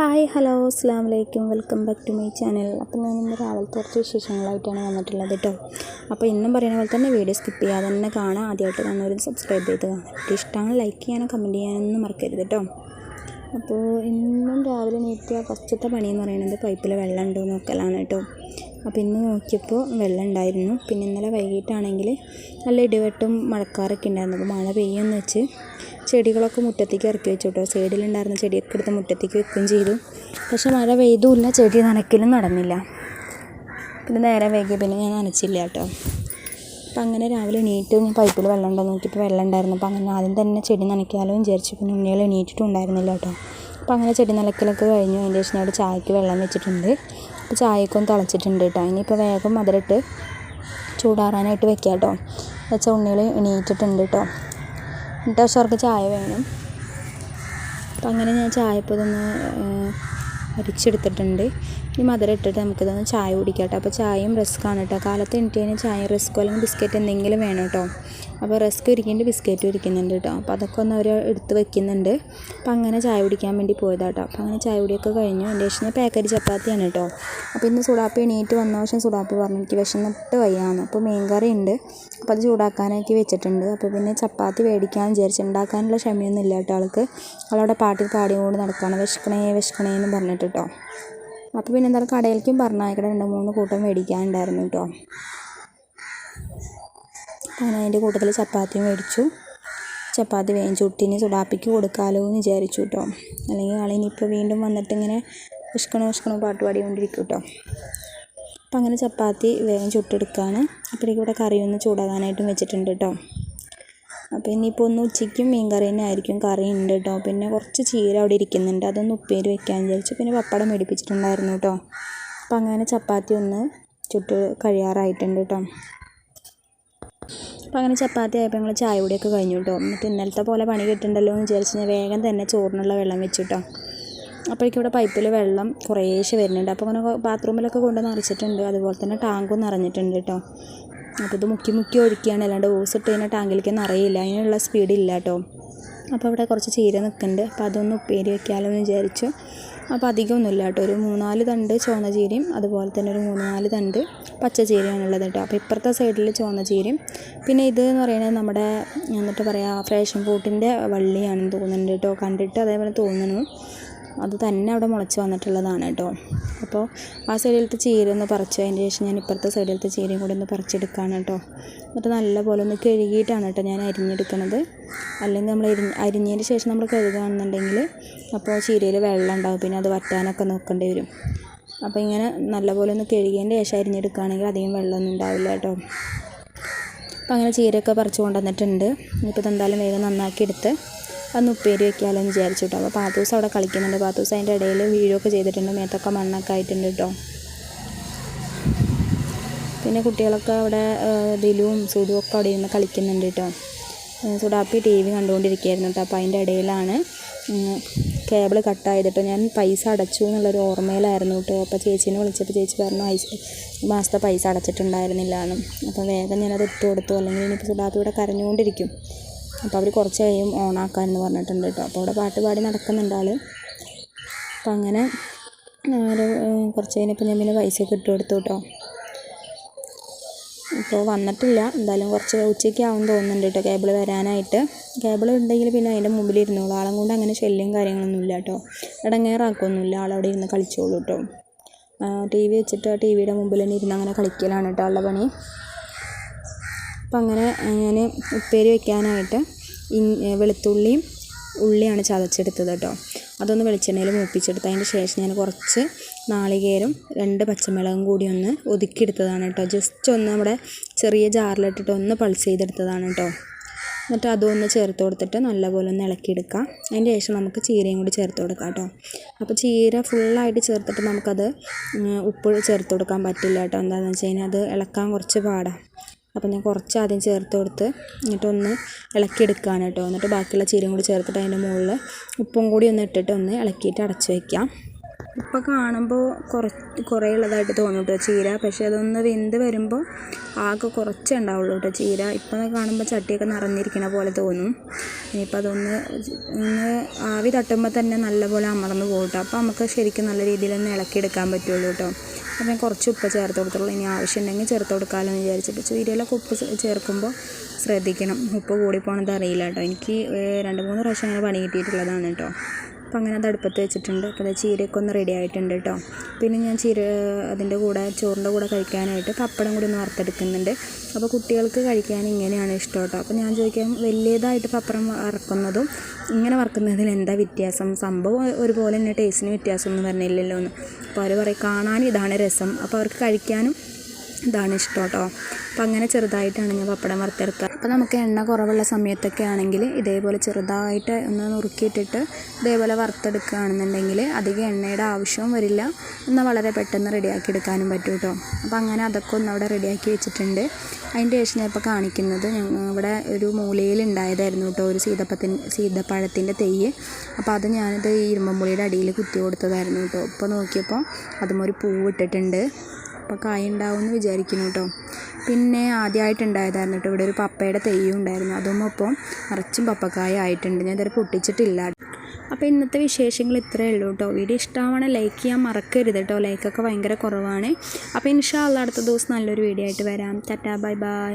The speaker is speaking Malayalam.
ഹായ് ഹലോ അസ്സാം വലൈക്കും welcome back to my channel. അപ്പോൾ ഞാൻ ഇന്ന് രാവിലത്തെ കുറച്ച് വിശേഷങ്ങളായിട്ടാണ് വന്നിട്ടുള്ളത് കേട്ടോ. അപ്പോൾ ഇന്നും പറയുന്ന പോലെ തന്നെ വീഡിയോ സ്കിപ്പ് ചെയ്യാതെ തന്നെ കാണാം ആദ്യമായിട്ട് കാണുന്നവരും സബ്സ്ക്രൈബ് ചെയ്ത് കാണാം ഇഷ്ടമാണ് ലൈക്ക് ചെയ്യാനും കമന്റ് ചെയ്യാനൊന്നും മറക്കരുത് കേട്ടോ. അപ്പോൾ ഇന്നും രാവിലെ നീറ്റിയ ഫസ്റ്റത്തെ പണി എന്ന് പറയുന്നത് പൈപ്പിൽ വെള്ളം ഉണ്ടോ നോക്കലാണ് കേട്ടോ. അപ്പോൾ ഇന്ന് നോക്കിയപ്പോൾ വെള്ളം ഉണ്ടായിരുന്നു പിന്നെ ഇന്നലെ വൈകിട്ടാണെങ്കിൽ നല്ല ഇടിവെട്ടും മഴക്കാറൊക്കെ ഉണ്ടായിരുന്നു. അപ്പോൾ മഴ പെയ്യുമെന്ന് വെച്ച് ചെടികളൊക്കെ മുറ്റത്തേക്ക് ഇറക്കി വെച്ചു കേട്ടോ സൈഡിലുണ്ടായിരുന്ന ചെടിയൊക്കെ എടുത്ത് മുറ്റത്തേക്ക് വെക്കുകയും ചെയ്തു. പക്ഷെ മഴ പെയ്തുമില്ല ചെടി നനയ്ക്കലും നടന്നില്ല. പിന്നെ നേരെ വൈകി പിന്നെ ഞാൻ നനച്ചില്ല കേട്ടോ. അപ്പം അങ്ങനെ രാവിലെ എണീറ്റ് ഞാൻ പൈപ്പിൽ വെള്ളം ഉണ്ടോ നോക്കിയപ്പോൾ വെള്ളം ഉണ്ടായിരുന്നു. അപ്പം അങ്ങനെ ആദ്യം തന്നെ ചെടി നനയ്ക്കാമല്ലോ വിചാരിച്ചു. പിന്നെ ഉണ്ണികൾ എണീറ്റിട്ടുണ്ടായിരുന്നില്ല കേട്ടോ. അപ്പം അങ്ങനെ ചെടി നനയ്ക്കലൊക്കെ കഴിഞ്ഞു. അതിന്റെ ശേഷം അവിടെ ചായക്ക് വെള്ളം വെച്ചിട്ടുണ്ട്. ഒന്ന് തിളച്ചിട്ടുണ്ട് കേട്ടോ ഇനിയിപ്പോൾ വേഗം മധുരമിട്ട് ചൂടാറാനായിട്ട് വെക്കാം കേട്ടോ വെച്ചാൽ ഉണ്ണികൾ എണീറ്റിട്ടുണ്ട് കേട്ടോ എന്നിട്ട് അവർക്ക് ചായ വേണം. അപ്പം അങ്ങനെ ഞാൻ ചായ ഇപ്പോൾ ഇതൊന്ന് അരിച്ചെടുത്തിട്ടുണ്ട്. ഇനി മധുരം ഇട്ടിട്ട് നമുക്കിതൊന്ന് ചായ കുടിക്കാം കേട്ടോ അപ്പോൾ ചായയും റസ്ക്കാണ് കേട്ടോ. കാലത്ത് എനിക്ക് കഴിഞ്ഞാൽ ചായ റസ്ക്കോ അല്ലെങ്കിൽ ബിസ്ക്കറ്റ് എന്തെങ്കിലും വേണം കേട്ടോ. അപ്പോൾ റസ്ക് ഇരിക്കുന്നുണ്ട് ബിസ്ക്കറ്റും ഇരിക്കുന്നുണ്ട് കേട്ടോ. അപ്പോൾ അതൊക്കെ ഒന്ന് അവർ എടുത്ത് വെക്കുന്നുണ്ട്. അപ്പോൾ അങ്ങനെ ചായ കുടിക്കാൻ വേണ്ടി പോയതാണ് കേട്ടോ അപ്പോൾ അങ്ങനെ ചായ കുടിയൊക്കെ കഴിഞ്ഞു. എന്റെ ശേഷം പാക്കറ്റ് ചപ്പാത്തിയാണ് കേട്ടോ. അപ്പോൾ ഇന്ന് സുഡാപ്പി എണീറ്റ് വന്ന ശേഷം സുഡാപ്പി പറഞ്ഞു എനിക്ക് വിശന്നിട്ട് വയ്യാന്ന്. അപ്പോൾ മീൻ കറി ഉണ്ട്. അപ്പോൾ അത് ചൂടാക്കാനായിട്ട് വെച്ചിട്ടുണ്ട്. അപ്പോൾ പിന്നെ ചപ്പാത്തി മേടിക്കാൻ വിചാരിച്ചിട്ടുണ്ടാക്കാനുള്ള ക്ഷമയൊന്നും ഇല്ല കേട്ടോ ആൾക്ക്. അവളവിടെ പാട്ടിൽ പാടിയും കൊണ്ട് നടക്കുകയാണ്. വിശക്കണേ വിശക്കണേ എന്ന് പറഞ്ഞിട്ട്. കേട്ടോ അപ്പോൾ പിന്നെ എന്തായാലും കടയിലേക്കും പറഞ്ഞയക്കണ രണ്ട് മൂന്ന് കൂട്ടം മേടിക്കാനുണ്ടായിരുന്നു കേട്ടോ അങ്ങനെ അതിന്റെ കൂട്ടത്തിൽ ചപ്പാത്തി മേടിച്ചു. ചപ്പാത്തി വേഗം ചുട്ടിന് സുഡാപ്പിക്ക് കൊടുക്കാമല്ലോ എന്ന് വിചാരിച്ചു കേട്ടോ അല്ലെങ്കിൽ ആളിനിപ്പോൾ വീണ്ടും വന്നിട്ട് ഇങ്ങനെ വിഷ്കണോ വിഷ്കണോ പാട്ട് പാടിക്കൊണ്ടിരിക്കും കേട്ടോ അപ്പം അങ്ങനെ ചപ്പാത്തി വേഗം ചുട്ടെടുക്കുകയാണ് അപ്പോഴേക്കും ഇവിടെ കറിയൊന്ന് ചൂടാകാനായിട്ടും വെച്ചിട്ടുണ്ട് കേട്ടോ അപ്പോൾ ഇനിയിപ്പോൾ ഒന്ന് ഉച്ചയ്ക്കും മീൻ കറി തന്നെ ആയിരിക്കും. കറി ഉണ്ട് കേട്ടോ പിന്നെ കുറച്ച് ചീര അവിടെ ഇരിക്കുന്നുണ്ട്. അതൊന്ന് ഉപ്പേരി വെക്കാൻ വിചാരിച്ചു പിന്നെ പപ്പടം മേടിപ്പിച്ചിട്ടുണ്ടായിരുന്നു കേട്ടോ അപ്പം അങ്ങനെ ചപ്പാത്തി ഒന്ന് ചുട്ട് കഴിയാറായിട്ടുണ്ട് കേട്ടോ അപ്പം അങ്ങനെ ചപ്പാത്തി ആയപ്പോൾ ഞങ്ങൾ ചായ കൂടിയൊക്കെ കഴിഞ്ഞു കേട്ടോ എന്നിട്ട് ഇന്നലത്തെ പോലെ പണി കിട്ടുന്നുണ്ടല്ലോ എന്ന് വിചാരിച്ച് ഞാൻ വേഗം തന്നെ ചോറിനുള്ള വെള്ളം വെച്ചു കേട്ടോ അപ്പോഴേക്കും ഇവിടെ പൈപ്പിൽ വെള്ളം കുറേശ്ശെ വരുന്നുണ്ട്. അപ്പോൾ അങ്ങനെ ബാത്റൂമിലൊക്കെ കൊണ്ട് നിറച്ചിട്ടുണ്ട്. അതുപോലെ തന്നെ ടാങ്കും നിറഞ്ഞിട്ടുണ്ട് കേട്ടോ അപ്പോൾ ഇത് മുക്കി മുക്കി ഒഴിക്കുകയാണ് അല്ലാണ്ട് ഓസ് ഇട്ട് കഴിഞ്ഞാൽ ടാങ്കിലേക്ക് നിറയില്ല അതിനുള്ള സ്പീഡ് ഇല്ല കേട്ടോ. അപ്പോൾ അവിടെ കുറച്ച് ചീര നിൽക്കുന്നുണ്ട്. അപ്പോൾ അതൊന്ന് ഉപ്പേരി വെക്കാമല്ലോ എന്ന് വിചാരിച്ചു. അപ്പോൾ അധികമൊന്നുമില്ല കേട്ടോ. ഒരു മൂന്നാൽ തണ്ട് ചുവന്ന ചീരയും അതുപോലെ തന്നെ ഒരു മൂന്ന് നാല് തണ്ട് പച്ച ചീരയാണുള്ളത് കേട്ടോ. അപ്പോൾ ഇപ്പുറത്തെ സൈഡിൽ ചുവന്ന ചീരയും. പിന്നെ ഇത് എന്ന് പറയുന്നത് നമ്മുടെ എന്നിട്ട് പറയുക ഫ്രേഷൻ ഫ്രൂട്ടിന്റെ വള്ളിയാണെന്ന് തോന്നുന്നുണ്ട് കേട്ടോ. കണ്ടിട്ട് അതേപോലെ തോന്നുന്നു. അത് തന്നെ അവിടെ മുളച്ച് വന്നിട്ടുള്ളതാണ് കേട്ടോ. അപ്പോൾ ആ സൈഡിലത്തെ ചീര ഒന്ന് പറിച്ചു അതിന് ശേഷം ഞാൻ ഇപ്പുറത്തെ സൈഡിലത്തെ ചീരയും കൂടി ഒന്ന് പറിച്ചെടുക്കുകയാണ് കേട്ടോ. എന്നിട്ട് നല്ലപോലെ ഒന്ന് കഴുകിയിട്ടാണ് കേട്ടോ ഞാൻ അരിഞ്ഞെടുക്കുന്നത് അല്ലെങ്കിൽ നമ്മൾ അരി അരിഞ്ഞതിന് ശേഷം നമ്മൾ കഴുകുകയാണെന്നുണ്ടെങ്കിൽ അപ്പോൾ ചീരയിൽ വെള്ളം ഉണ്ടാവും. പിന്നെ അത് വറ്റാനൊക്കെ നോക്കേണ്ടി വരും. അപ്പോൾ ഇങ്ങനെ നല്ലപോലെ ഒന്ന് കഴുകിയതിന്റെ ശേഷം അരിഞ്ഞെടുക്കുകയാണെങ്കിൽ അധികം വെള്ളമൊന്നും ഉണ്ടാവില്ല കേട്ടോ. അപ്പോൾ അങ്ങനെ ചീരയൊക്കെ പറിച്ചു കൊണ്ടുവന്നിട്ടുണ്ട്. ഇപ്പോൾ ഇതെന്തായാലും വേഗം നന്നാക്കി എടുത്ത് അന്ന് ഉപ്പേരി വെക്കാമല്ലോ എന്ന് വിചാരിച്ചു കേട്ടോ. അപ്പോൾ പാത്തൂസ് അവിടെ കളിക്കുന്നുണ്ട്. പാത്തൂസ് അതിന്റെ ഇടയിൽ വീഴൊക്കെ ചെയ്തിട്ടുണ്ട്. മേത്തൊക്കെ മണ്ണൊക്കെ ആയിട്ടുണ്ട് കേട്ടോ. പിന്നെ കുട്ടികളൊക്കെ അവിടെ ദിലുവും സുഡുവും ഒക്കെ അവിടെ ഇരുന്ന് കളിക്കുന്നുണ്ട് കേട്ടോ. സുഡാപ്പി ടി വി കണ്ടുകൊണ്ടിരിക്കുകയായിരുന്നു കേട്ടോ. അപ്പോൾ അതിന്റെ ഇടയിലാണ് കേബിൾ കട്ടായത് കേട്ടോ. ഞാൻ പൈസ അടച്ചു എന്നുള്ളൊരു ഓർമ്മയിലായിരുന്നു കേട്ടോ. അപ്പോൾ ചേച്ചീനെ വിളിച്ചപ്പോൾ ചേച്ചി പറഞ്ഞു ഐസ് മാസത്തെ പൈസ അടച്ചിട്ടുണ്ടായിരുന്നില്ല എന്നും. അപ്പോൾ വേഗം ഞാനത് ഇട്ട് കൊടുത്തു. അല്ലെങ്കിൽ ഇനിയിപ്പോൾ സുഡാപ്പി ഇവിടെ കരഞ്ഞുകൊണ്ടിരിക്കും. അപ്പോൾ അവർ കുറച്ച് കഴിയും ഓണാക്കാമെന്ന് പറഞ്ഞിട്ടുണ്ട് കേട്ടോ. അപ്പോൾ അവിടെ പാട്ട് പാടി നടക്കുന്നുണ്ട് ആൾ അപ്പം അങ്ങനെ ഒരു കുറച്ച് കഴിഞ്ഞപ്പോൾ ഞാൻ പിന്നെ പൈസയൊക്കെ ഇട്ട് കൊടുത്തു കേട്ടോ. ഇപ്പോൾ വന്നിട്ടില്ല. എന്തായാലും കുറച്ച് ഉച്ചയ്ക്ക് ആവും തോന്നുന്നുണ്ട് കേട്ടോ കേബിൾ വരാനായിട്ട്. കേബിൾ ഉണ്ടെങ്കിൽ പിന്നെ അതിന്റെ മുമ്പിൽ ഇരുന്നോളൂ ആളും കൊണ്ട് അങ്ങനെ ശല്യം കാര്യങ്ങളൊന്നും ഇല്ല കേട്ടോ. ഇടങ്ങേറാക്കൊന്നുമില്ല. ആളവിടെ ഇരുന്ന് കളിച്ചോളൂ കേട്ടോ. ടി വി വെച്ചിട്ട് ടി വിയുടെ മുമ്പിൽ തന്നെ ഇരുന്ന് അങ്ങനെ കളിക്കലാണ് കേട്ടോ ആളുടെ പണി. അപ്പം അങ്ങനെ ഞാൻ ഉപ്പേരി വെക്കാനായിട്ട് വെളുത്തുള്ളിയും ഉള്ളിയാണ് ചതച്ചെടുത്തത് കേട്ടോ. അതൊന്ന് വെളിച്ചെണ്ണയിൽ മൂപ്പിച്ചെടുത്ത് അതിന് ശേഷം ഞാൻ കുറച്ച് നാളികേരം രണ്ട് പച്ചമുളകും കൂടി ഒന്ന് ഒതുക്കിയെടുത്തതാണ് കേട്ടോ. ജസ്റ്റ് ഒന്ന് നമ്മുടെ ചെറിയ ജാറിലിട്ടിട്ട് ഒന്ന് പൾസ് ചെയ്തെടുത്തതാണ് കേട്ടോ. എന്നിട്ട് അതൊന്ന് ചേർത്ത് കൊടുത്തിട്ട് നല്ലപോലെ ഒന്ന് ഇളക്കിയെടുക്കാം. അതിന്റെ ശേഷം നമുക്ക് ചീരയും കൂടി ചേർത്ത് കൊടുക്കാം കേട്ടോ. അപ്പോൾ ചീര ഫുള്ളായിട്ട് ചേർത്തിട്ട് നമുക്കത് ഉപ്പ് ചേർത്ത് കൊടുക്കാൻ പറ്റില്ല കേട്ടോ. എന്താണെന്ന് വെച്ച് കഴിഞ്ഞാൽ അത് ഇളക്കാൻ കുറച്ച് പാടാണ് അപ്പോൾ ഞാൻ കുറച്ച് ആദ്യം ചേർത്ത് കൊടുത്ത് എന്നിട്ടൊന്ന് ഇളക്കിയെടുക്കുകയാണ് കേട്ടോ എന്നിട്ട് ബാക്കിയുള്ള ചീരയും കൂടി ചേർത്തിട്ട് അതിന്റെ മുകളിൽ ഉപ്പും കൂടി ഒന്ന് ഇട്ടിട്ട് ഒന്ന് ഇളക്കിയിട്ട് അടച്ച് വയ്ക്കാം. ഇപ്പം കാണുമ്പോൾ കുറച്ച് കുറേ ഉള്ളതായിട്ട് തോന്നും കേട്ടോ ചീര. പക്ഷേ അതൊന്ന് വെന്ത് വരുമ്പോൾ ആകെ കുറച്ചേ ഉണ്ടാവുള്ളൂ കേട്ടോ ചീര. ഇപ്പം കാണുമ്പോൾ ചട്ടിയൊക്കെ നിറഞ്ഞിരിക്കണ പോലെ തോന്നും. ഇനിയിപ്പോൾ അതൊന്ന് ഒന്ന് ആവി തട്ടുമ്പോൾ തന്നെ നല്ലപോലെ അമർന്ന് പോകും കേട്ടോ. അപ്പോൾ നമുക്ക് ശരിക്കും നല്ല രീതിയിൽ ഒന്ന് ഇളക്കിയെടുക്കാൻ പറ്റുള്ളൂ കേട്ടോ. അപ്പോൾ ഞാൻ കുറച്ച് ഉപ്പ് ചേർത്ത് കൊടുത്തുള്ളൂ ഇനി ആവശ്യമുണ്ടെങ്കിൽ ചേർത്ത് കൊടുക്കാമല്ലോ എന്ന് വിചാരിച്ചിട്ട്. ചീരയിലൊക്കെ ഉപ്പ് ചേർക്കുമ്പോൾ ശ്രദ്ധിക്കണം. ഉപ്പ് കൂടിപ്പോണത് അറിയില്ല കേട്ടോ. എനിക്ക് രണ്ട് മൂന്ന് പ്രാവശ്യം അങ്ങനെ പണി കിട്ടിയിട്ടുള്ളതാണ് കേട്ടോ. അപ്പം അങ്ങനെ അത് അടുപ്പത്ത് വെച്ചിട്ടുണ്ട്. അപ്പോൾ അത് ചീരയൊക്കെ ഒന്ന് റെഡി ആയിട്ടുണ്ട് കേട്ടോ പിന്നെ ഞാൻ ചീര അതിന്റെ കൂടെ ചോറിന്റെ കൂടെ കഴിക്കാനായിട്ട് പപ്പടം കൂടി ഒന്ന് വറുത്തെടുക്കുന്നുണ്ട്. അപ്പോൾ കുട്ടികൾക്ക് കഴിക്കാൻ ഇങ്ങനെയാണ് ഇഷ്ടം കേട്ടോ അപ്പോൾ ഞാൻ ചോദിക്കാം വലിയതായിട്ട് പപ്പടം വറക്കുന്നതും ഇങ്ങനെ വറക്കുന്നതിൽ എന്താ വ്യത്യാസം? സംഭവം ഒരുപോലെ തന്നെ ടേസ്റ്റിന് വ്യത്യാസമൊന്നും വരണില്ലല്ലോ എന്ന് അപ്പോൾ അവർ പറയും കാണാൻ ഇതാണ് രസം. അപ്പോൾ അവർക്ക് കഴിക്കാനും ഇതാണ് ഇഷ്ടം കേട്ടോ. അപ്പം അങ്ങനെ ചെറുതായിട്ടാണ് ഞാൻ പപ്പടം വറുത്തെടുക്കുക അപ്പോൾ നമുക്ക് എണ്ണ കുറവുള്ള സമയത്തൊക്കെ ആണെങ്കിൽ ഇതേപോലെ ചെറുതായിട്ട് ഒന്ന് നുറുക്കിയിട്ടിട്ട് ഇതേപോലെ വറുത്തെടുക്കുകയാണെന്നുണ്ടെങ്കിൽ അധികം എണ്ണയുടെ ആവശ്യവും വരില്ല. എന്നാൽ വളരെ പെട്ടെന്ന് റെഡിയാക്കി എടുക്കാനും പറ്റും കേട്ടോ. അപ്പോൾ അങ്ങനെ അതൊക്കെ ഒന്ന് അവിടെ റെഡിയാക്കി വെച്ചിട്ടുണ്ട്. അതിന്റെ ശേഷം ഞാൻ ഇപ്പോൾ കാണിക്കുന്നത് ഇവിടെ ഒരു മൂലയിൽ ഉണ്ടായതായിരുന്നു കേട്ടോ ഒരു സീതപ്പത്തിൻ സീതപ്പഴത്തിന്റെ തെയ്യ്. അപ്പോൾ അത് ഞാനിത് ഈ ഇരുമ്പമ്പുളിയുടെ അടിയിൽ കുത്തി കൊടുത്തതായിരുന്നു കേട്ടോ. ഇപ്പോൾ നോക്കിയപ്പോൾ അതും ഒരു പൂവ് ഇട്ടിട്ടുണ്ട്. അപ്പോൾ കായ ഉണ്ടാവും എന്ന് വിചാരിക്കുന്നു കേട്ടോ പിന്നെ ആദ്യമായിട്ടുണ്ടായതായിരുന്നു കേട്ടോ ഇവിടെ ഒരു പപ്പയുടെ തെയ്യം ഉണ്ടായിരുന്നു. അതും ഒപ്പം നിറച്ചും പപ്പക്കായ ആയിട്ടുണ്ട്. ഞാൻ ഇതുവരെ പൊട്ടിച്ചിട്ടില്ല. അപ്പോൾ ഇന്നത്തെ വിശേഷങ്ങൾ ഇത്രയേ ഉള്ളൂ കേട്ടോ വീഡിയോ ഇഷ്ടമാണ് ലൈക്ക് ചെയ്യാൻ മറക്കരുത് കേട്ടോ ലൈക്കൊക്കെ ഭയങ്കര കുറവാണ്. അപ്പോൾ ഇൻഷാ അല്ല അടുത്ത ദിവസം നല്ലൊരു വീഡിയോ ആയിട്ട് വരാം. Tata bye bye